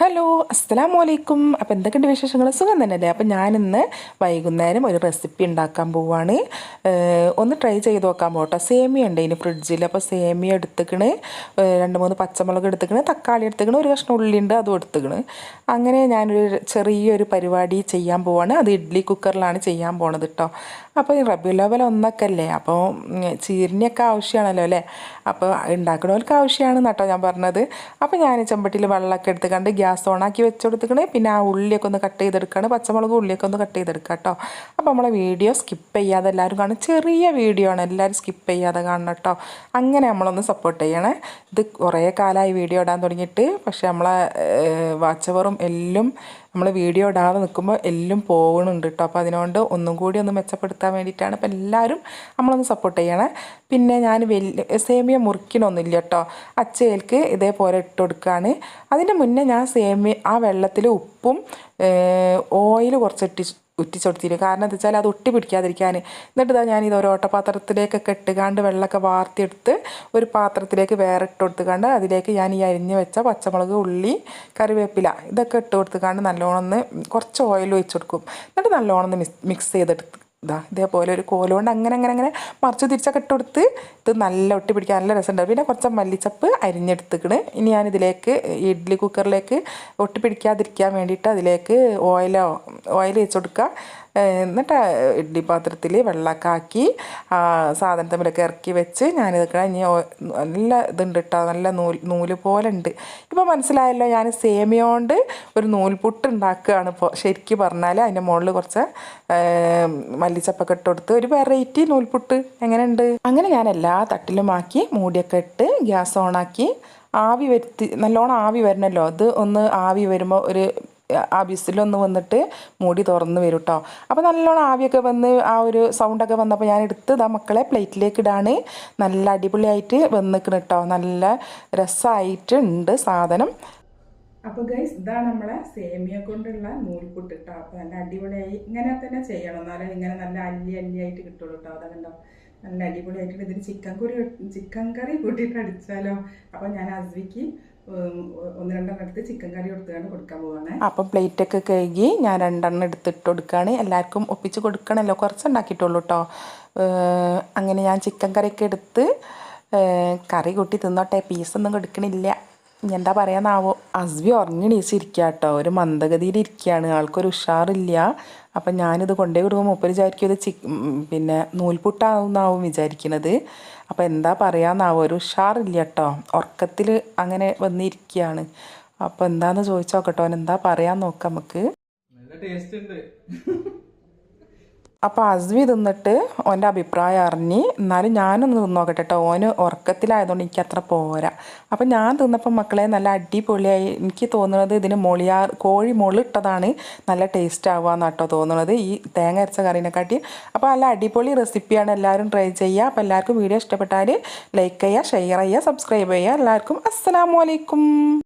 Hello അസ്സലാമു വലൈക്കും അപ്പോൾ എന്തൊക്കെയുണ്ട് വിശേഷങ്ങൾ സുഖം തന്നെയല്ലേ? അപ്പോൾ ഞാനിന്ന് വൈകുന്നേരം ഒരു റെസിപ്പി ഉണ്ടാക്കാൻ പോവാണ്. ഒന്ന് ട്രൈ ചെയ്ത് നോക്കാൻ പോകട്ടോ സേമിയ ഉണ്ട് ഇനി ഫ്രിഡ്ജിൽ അപ്പോൾ സേമിയ എടുത്തുക്കണ്. രണ്ട് മൂന്ന് പച്ചമുളക് എടുത്തുക്കണ്. തക്കാളി എടുത്തുക്കണ്. ഒരു കഷ്ണം ഉള്ളി ഉണ്ട് അതും എടുത്തുക്കണ്. അങ്ങനെ ഞാനൊരു ചെറിയൊരു പരിപാടി ചെയ്യാൻ പോവാണ്. അത് ഇഡ്ഡലി കുക്കറിലാണ് ചെയ്യാൻ പോണത് കേട്ടോ അപ്പോൾ ഈ റബി ലെവൽ ഒന്നൊക്കെ അല്ലേ അപ്പോൾ ചീരിനൊക്കെ ആവശ്യമാണല്ലോ അല്ലേ? അപ്പോൾ ഉണ്ടാക്കണവർക്ക് ആവശ്യമാണ് കേട്ടോ ഞാൻ പറഞ്ഞത്. അപ്പോൾ ഞാൻ ചെമ്പട്ടിയിൽ വെള്ളമൊക്കെ എടുത്ത് കണ്ട് ഗ്യാസ് ഓണാക്കി വെച്ച് കൊടുത്തിക്കണേ പിന്നെ ആ ഉള്ളിയൊക്കെ ഒന്ന് കട്ട് ചെയ്തെടുക്കുകയാണ് പച്ചമുളക് ഉള്ളിയൊക്കെ ഒന്ന് കട്ട് ചെയ്തെടുക്കുക കേട്ടോ അപ്പോൾ നമ്മളെ വീഡിയോ സ്കിപ്പ് ചെയ്യാതെ എല്ലാവരും കാണും. ചെറിയ വീഡിയോ ആണ്. എല്ലാവരും സ്കിപ്പ് ചെയ്യാതെ കാണണം കേട്ടോ അങ്ങനെ നമ്മളൊന്ന് സപ്പോർട്ട് ചെയ്യണേ. ഇത് കുറേ കാലമായി വീഡിയോ ഇടാൻ തുടങ്ങിയിട്ട്. പക്ഷേ നമ്മളെ വാച്ചവറും എല്ലാം നമ്മൾ വീഡിയോ ഇടാതെ നിൽക്കുമ്പോൾ എല്ലാം പോകുന്നുണ്ട് കേട്ടോ അപ്പോൾ അതിനോണ്ട് ഒന്നും കൂടി ഒന്ന് മെച്ചപ്പെടുത്താൻ വേണ്ടിയിട്ടാണ് അപ്പോൾ എല്ലാവരും നമ്മളൊന്ന് സപ്പോർട്ട് ചെയ്യണേ. പിന്നെ ഞാൻ വലിയ സേമിയ മുറിക്കണമൊന്നുമില്ല കേട്ടോ അച്ചയിലേക്ക് ഇതേപോലെ ഇട്ട് കൊടുക്കുകയാണ് അതിന്റെ മുന്നേ ഞാൻ സേമിയ ആ വെള്ളത്തിൽ ഉപ്പും ഓയിൽ കുറച്ച് ഇട്ടി ഉറ്റിച്ചൊടുത്തില്ല. കാരണം എന്താ വെച്ചാൽ അത് ഒട്ടി പിടിക്കാതിരിക്കാൻ. എന്നിട്ട് ഇതാ ഞാൻ ഒരു ഓട്ടപാത്രത്തിലേക്കൊക്കെ ഇട്ടുകാണ്ട് വെള്ളമൊക്കെ വാർത്തിയെടുത്ത് ഒരു പാത്രത്തിലേക്ക് വേറെ ഇട്ട് കൊടുത്തുകൊണ്ട് അതിലേക്ക് ഞാൻ ഈ അരിഞ്ഞ് വെച്ച പച്ചമുളക് ഉള്ളി കറിവേപ്പില ഇതൊക്കെ ഇട്ട് കൊടുത്തുകൊണ്ട് നല്ലോണം ഒന്ന് കുറച്ച് ഓയിൽ ഒഴിച്ച് കൊടുക്കും. എന്നിട്ട് നല്ലോണം ഒന്ന് മിക്സ് ചെയ്തെടുത്ത് ഇതാ ഇതേപോലെ ഒരു കോലുകൊണ്ട് അങ്ങനെ അങ്ങനെ അങ്ങനെ മറിച്ച് തിരിച്ചൊക്കെ ഇട്ട് കൊടുത്ത് ഇത് നല്ല ഒട്ടി പിടിക്കാൻ നല്ല രസമുണ്ടാവും പിന്നെ കുറച്ച് മല്ലിച്ചപ്പ് അരിഞ്ഞെടുത്തിക്കണ്. ഇനി ഞാൻ ഇതിലേക്ക് ഇഡ്ഡലി കുക്കറിലേക്ക് ഒട്ടി പിടിക്കാതിരിക്കാൻ വേണ്ടിയിട്ട് അതിലേക്ക് ഓയിലോ ഓയിൽ വെച്ച് കൊടുക്കുക. എന്നിട്ട് ഇഡ്ഡലി പാത്രത്തിൽ വെള്ളമൊക്കെ ആക്കി സാധനം തമ്മിലൊക്കെ ഇറക്കി വെച്ച് ഞാനിതൊക്കെ ഇനി നല്ല ഇതുണ്ട് കേട്ടോ. നല്ല നൂൽ നൂൽ പോലെ ഉണ്ട്. ഇപ്പോൾ മനസ്സിലായല്ലോ ഞാൻ സേമിയോണ്ട് ഒരു നൂൽപുട്ട് ഉണ്ടാക്കുകയാണ് ഇപ്പോൾ ശരിക്കും പറഞ്ഞാൽ അതിന്റെ മുകളിൽ കുറച്ച് മല്ലിച്ചപ്പൊക്കെ ഇട്ട് കൊടുത്ത് ഒരു വെറൈറ്റി നൂൽപുട്ട് എങ്ങനെയുണ്ട്? അങ്ങനെ ഞാൻ എല്ലാ തട്ടിലുമാക്കി മൂടിയൊക്കെ ഇട്ട് ഗ്യാസ് ഓണാക്കി ആവി വരുത്തി നല്ലോണം ആവി വരണമല്ലോ അത് ഒന്ന് ആവി വരുമ്പോൾ ഒരു ആ ബിസിലൊന്ന് വന്നിട്ട് മൂടി തുറന്ന് വരും കേട്ടോ അപ്പോൾ നല്ലോണം ആവിയൊക്കെ വന്ന് ആ ഒരു സൗണ്ടൊക്കെ വന്നപ്പോൾ ഞാൻ എടുത്ത് ഇതാ മക്കളെ പ്ലേറ്റിലേക്ക് ഇടാണ്. നല്ല അടിപൊളിയായിട്ട് വന്നിക്കണം കേട്ടോ നല്ല രസമായിട്ടുണ്ട് സാധനം. അപ്പോൾ ഗൈസ് ഇതാണ് നമ്മളെ സേമിയ കൊണ്ടുള്ള നൂൽപുട്ട് കേട്ടോ അപ്പൊ നല്ല അടിപൊളിയായി. ഇങ്ങനെ തന്നെ ചെയ്യണം. എന്നാലും ഇങ്ങനെ നല്ല അല്ലി അല്ലിയായിട്ട് കിട്ടുള്ളൂ കേട്ടോ അതാ കണ്ടോ? നല്ല അടിപൊളിയായിട്ട് ഇതിന് ചിക്കൻ കറി ചിക്കൻ കറി കൂട്ടിയിട്ട് അടിച്ചാലോ? അപ്പോൾ ഞാൻ അസ്വിക്ക് ഒന്ന് രണ്ടെണ്ണം എടുത്ത് ചിക്കൻ കറി കൊടുത്തുകൊണ്ട് കൊടുക്കാൻ പോവാണ്. അപ്പോൾ പ്ലേറ്റ് ഒക്കെ കഴുകി ഞാൻ രണ്ടെണ്ണം എടുത്തിട്ട് കൊടുക്കുകയാണ് എല്ലാവർക്കും ഒപ്പിച്ച് കൊടുക്കണല്ലോ. കുറച്ച് ഉണ്ടാക്കിയിട്ടുള്ളൂ കേട്ടോ അങ്ങനെ ഞാൻ ചിക്കൻ കറിയൊക്കെ എടുത്ത് കറി കൂട്ടി തിന്നോട്ടെ. പീസൊന്നും കൊടുക്കണില്ല. എന്താ പറയാന്നാവോ? അസ്വി ഉറങ്ങിണീച്ചിരിക്കുക കേട്ടോ ഒരു മന്ദഗതിയിൽ ഇരിക്കുകയാണ് ആൾക്കൊരു ഉഷാറില്ല. അപ്പം ഞാനിത് കൊണ്ടേ വിടുമ്പോൾ മൂപ്പര് വിചാരിക്കും ഇത് ചി പിന്നെ നൂൽപുട്ടാവുന്നാവും വിചാരിക്കുന്നത് അപ്പം എന്താ പറയാന്നാവോ? ഒരു ഉഷാറില്ല കേട്ടോ ഉറക്കത്തിൽ അങ്ങനെ വന്നിരിക്കുകയാണ് അപ്പം എന്താന്ന് ചോദിച്ചോക്കട്ടോ. എന്താ പറയാൻ നോക്കാം നമുക്ക്. നല്ല ടേസ്റ്റ് ഉണ്ട്. അപ്പോൾ അസ്വി തിന്നിട്ട് ഓന്റെ അഭിപ്രായം അറിഞ്ഞ് എന്നാലും ഞാനൊന്ന് തിന്നോക്കട്ടെ കേട്ടോ ഓന് ഉറക്കത്തിലായതുകൊണ്ട് എനിക്ക് അത്ര പോരാ. അപ്പം ഞാൻ തിന്നപ്പോൾ മക്കളെ നല്ല അടിപൊളിയായി. എനിക്ക് തോന്നുന്നത് ഇതിന് മൊളിയാർ കോഴി മുളിട്ടതാണ് നല്ല ടേസ്റ്റ് ആവുക കേട്ടോ തോന്നുന്നത് ഈ തേങ്ങ അരച്ച കറീനെക്കാട്ടി. അപ്പോൾ നല്ല അടിപൊളി റെസിപ്പിയാണ് എല്ലാവരും ട്രൈ ചെയ്യുക അപ്പോൾ എല്ലാവർക്കും വീഡിയോ ഇഷ്ടപ്പെട്ടാൽ ലൈക്ക് ചെയ്യുക ഷെയർ ചെയ്യുക സബ്സ്ക്രൈബ് ചെയ്യുക എല്ലാവർക്കും അസ്സാം അലൈക്കും.